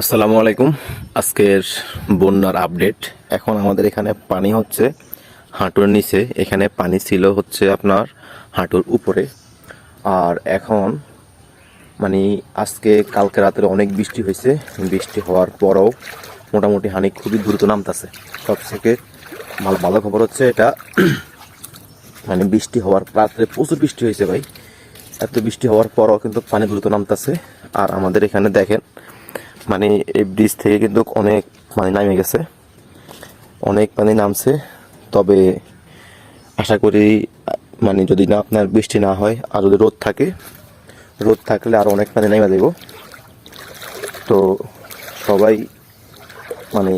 আসসালামু আলাইকুম। আজকের বন্যার আপডেট। এখন আমাদের এখানে পানি হচ্ছে হাঁটুর নিচে। এখানে পানি ছিল হচ্ছে আপনার হাঁটুর উপরে। আর এখন মানে আজকে, কালকে রাতের অনেক বৃষ্টি হয়েছে। বৃষ্টি হওয়ার পরও মোটামুটি হানি খুবই দ্রুত নামতেছে। সব থেকে ভালো ভালো খবর হচ্ছে এটা। মানে বৃষ্টি হওয়ার রাত্রে প্রচুর বৃষ্টি হয়েছে ভাই। এত বৃষ্টি হওয়ার পরও কিন্তু পানি দ্রুত নামতেছে। আর আমাদের এখানে দেখেন মানে এই ব্রিজ থেকে কিন্তু অনেক পানি নামে গেছে। অনেক পানি নামছে। তবে আশা করি মানে যদি না আপনার বৃষ্টি না হয় আর যদি রোদ থাকে, রোদ থাকলে আর অনেক পানি নেমে দেব তো সবাই মানে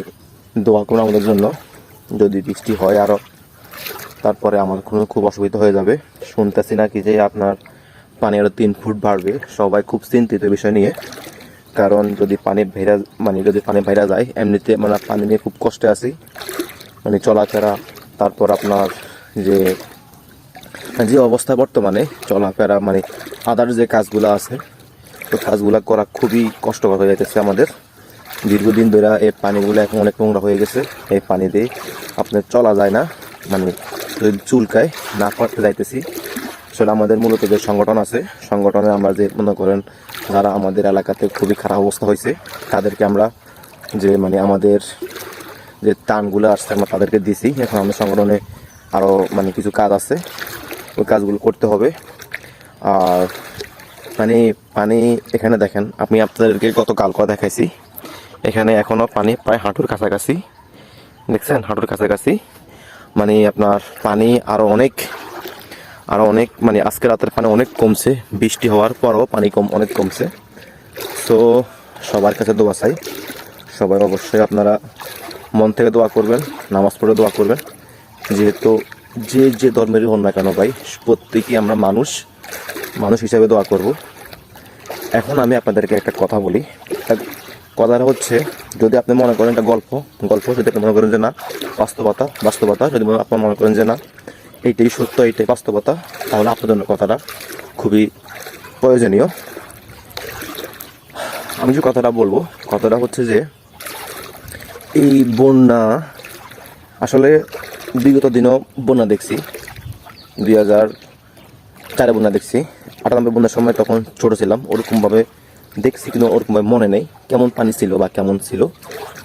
দোয়া করুন আমাদের জন্য। যদি বৃষ্টি হয় আরও তারপরে আমার কোনো খুব অসুবিধা হয়ে যাবে। শুনতেছি নাকি যে আপনার পানি আরও তিন ফুট বাড়বে। সবাই খুব চিন্তিত বিষয় নিয়ে। কারণ যদি পানি ভেরা মানে যদি পানি ভেরা যায়, এমনিতে মানে পানি নিয়ে খুব কষ্টে আছি। মানে চলাফেরা, তারপর আপনার যে যে অবস্থা বর্তমানে, চলাফেরা মানে আদার যে কাজগুলো আছে, তো কাজগুলো করা খুবই কষ্টকর হয়ে যাইতেছে আমাদের। দীর্ঘদিন ধরে এই পানিগুলো এখন অনেক নোংরা হয়ে গেছে। এই পানি দিয়ে আপনার চলা যায় না মানে চুলকায় না করতে যাইতেছি। আসলে আমাদের মূলত যে সংগঠন আছে, সংগঠনে আমরা যে মনে করেন যারা আমাদের এলাকাতে খুবই খারাপ অবস্থা হয়েছে, তাদেরকে আমরা যে মানে আমাদের যে টানগুলো আসছে আমরা তাদেরকে দিছি। এখন আমাদের সংগঠনে আরও মানে কিছু কাজ আছে, ওই কাজগুলো করতে হবে। আর মানে পানি এখানে দেখেন, আমি আপনাদেরকে গত কালকে দেখাইছি। এখানে এখনও পানি প্রায় হাঁটুর কাছাকাছি, দেখছেন? হাঁটুর কাছাকাছি। মানে আপনার পানি আরও অনেক আরও অনেক মানে আজকে রাতের পানি অনেক কমছে, বৃষ্টি হওয়ার পরও পানি কম, অনেক কমছে। তো সবার কাছে দোয়া চাই। সবাই অবশ্যই আপনারা মন থেকে দোয়া করবেন, নামাজ পড়ে দোয়া করবেন। যেহেতু যে যে ধর্মেরই হন না কেন ভাই, প্রত্যেকেই আমরা মানুষ মানুষ হিসাবে দোয়া করব। এখন আমি আপনাদেরকে একটা কথা বলি। কথাটা হচ্ছে, যদি আপনি মনে করেন একটা গল্প গল্প যদি আপনি মনে করেন যে না, বাস্তবতা বাস্তবতা, যদি আপনি মনে করেন যে না এইটাই সত্য, এইটাই বাস্তবতা। তাহলে আপনার জন্য কথাটা খুবই প্রয়োজনীয়। আমি যে কথাটা বলব, কথাটা হচ্ছে যে, এই বন্যা, আসলে বিগত দিনও বন্যা দেখছি। দুই হাজার চারে বন্যা দেখছি। আটানব্বই বন্যার সময় তখন ছোট ছিলাম, ওরকমভাবে দেখছি কিন্তু ওরকমভাবে মনে নেই, কেমন পানি ছিল বা কেমন ছিল।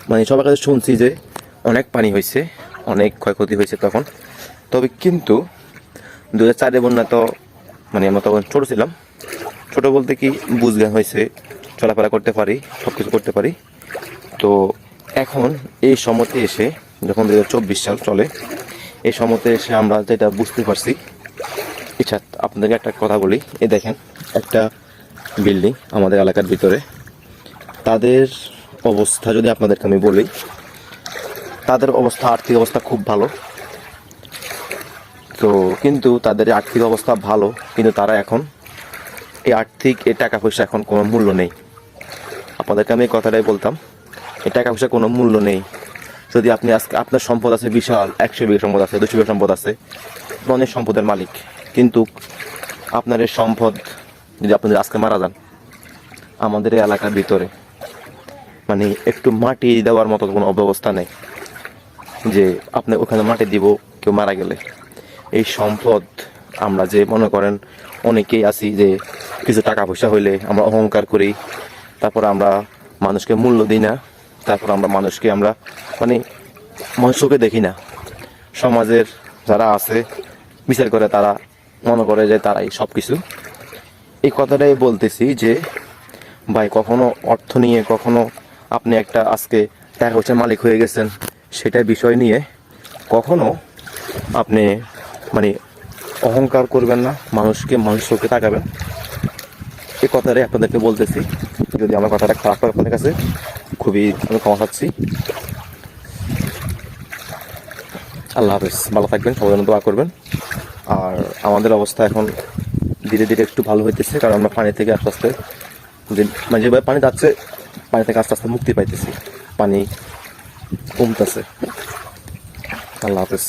মানে সবার কাছে শুনছি যে অনেক পানি হয়েছে, অনেক ক্ষয়ক্ষতি হয়েছে তখন। তবে কিন্তু দু হাজার চারে বন্যা তো মানে আমরা তখন ছোটো ছিলাম। ছোটো বলতে কি বুঝজ্ঞান হয়েছে, চলাফেরা করতে পারি সব কিছু করতে পারি। তো এখন এই সময়তে এসে, যখন দু হাজার চব্বিশ সাল চলে, এই সময়তে এসে আমরা যেটা বুঝতে পারছি আচ্ছা আপনাদেরকে একটা কথা বলি, এই দেখেন, একটা বিল্ডিং আমাদের এলাকার ভিতরে। তাদের অবস্থা যদি আপনাদেরকে আমি বলি, তাদের অবস্থা, আর্থিক অবস্থা খুব ভালো। তো কিন্তু তাদের আর্থিক অবস্থা ভালো, কিন্তু তারা এখন এই আর্থিক এ টাকা পয়সা এখন কোনো মূল্য নেই। আপনাদেরকে আমি এই কথাটাই বলতাম এ টাকা পয়সা কোনো মূল্য নেই। যদি আপনি আজকে, আপনার সম্পদ আছে বিশাল, একশো বিঘা সম্পদ আছে, দুশো বিঘা সম্পদ আছে অনেক সম্পদের মালিক। কিন্তু আপনার এই সম্পদ, যদি আপনাদের আজকে মারা যান, আমাদের এই এলাকার ভিতরে মানে একটু মাটি দেওয়ার মতো কোনো অব্যবস্থা নেই যে আপনি ওখানে মাটি দিব, কেউ মারা গেলে। এই সম্পদ আমরা যে মনে করেন অনেকেই আছি যে কিছু টাকা পয়সা হইলে আমরা অহংকার করি, তারপর আমরা মানুষকে মূল্য দিই না, তারপর আমরা মানুষকে আমরা মানে মানুষকে দেখি না। সমাজের যারা আছে, বিচার করে তারা মনে করে যে তারাই সব কিছু এই কথাটাই বলতেছি যে, ভাই কখনো অর্থ নিয়ে কখনো আপনি একটা আজকে টাকা পয়সার মালিক হয়ে গেছেন সেটা বিষয় নিয়ে কখনো আপনি মানে অহংকার করবেন না, মানুষকে মানুষ চোখে তাকাবেন। এই কথাটাই আপনাদেরকে বলতেছি। যদি আমার কথাটা খারাপ হয় আপনাদের কাছে, খুবই আমি ক্ষমা চাচ্ছি। আল্লাহ হাফেজ, ভালো থাকবেন, সবাই দোয়া করবেন। আর আমাদের অবস্থা এখন ধীরে ধীরে একটু ভালো হইতেছে, কারণ আমরা পানি থেকে আস্তে আস্তে মানে যেভাবে পানি যাচ্ছে, পানি থেকে আস্তে আস্তে মুক্তি পাইতেছি। পানি কমতেছে। আল্লাহ হাফেজ।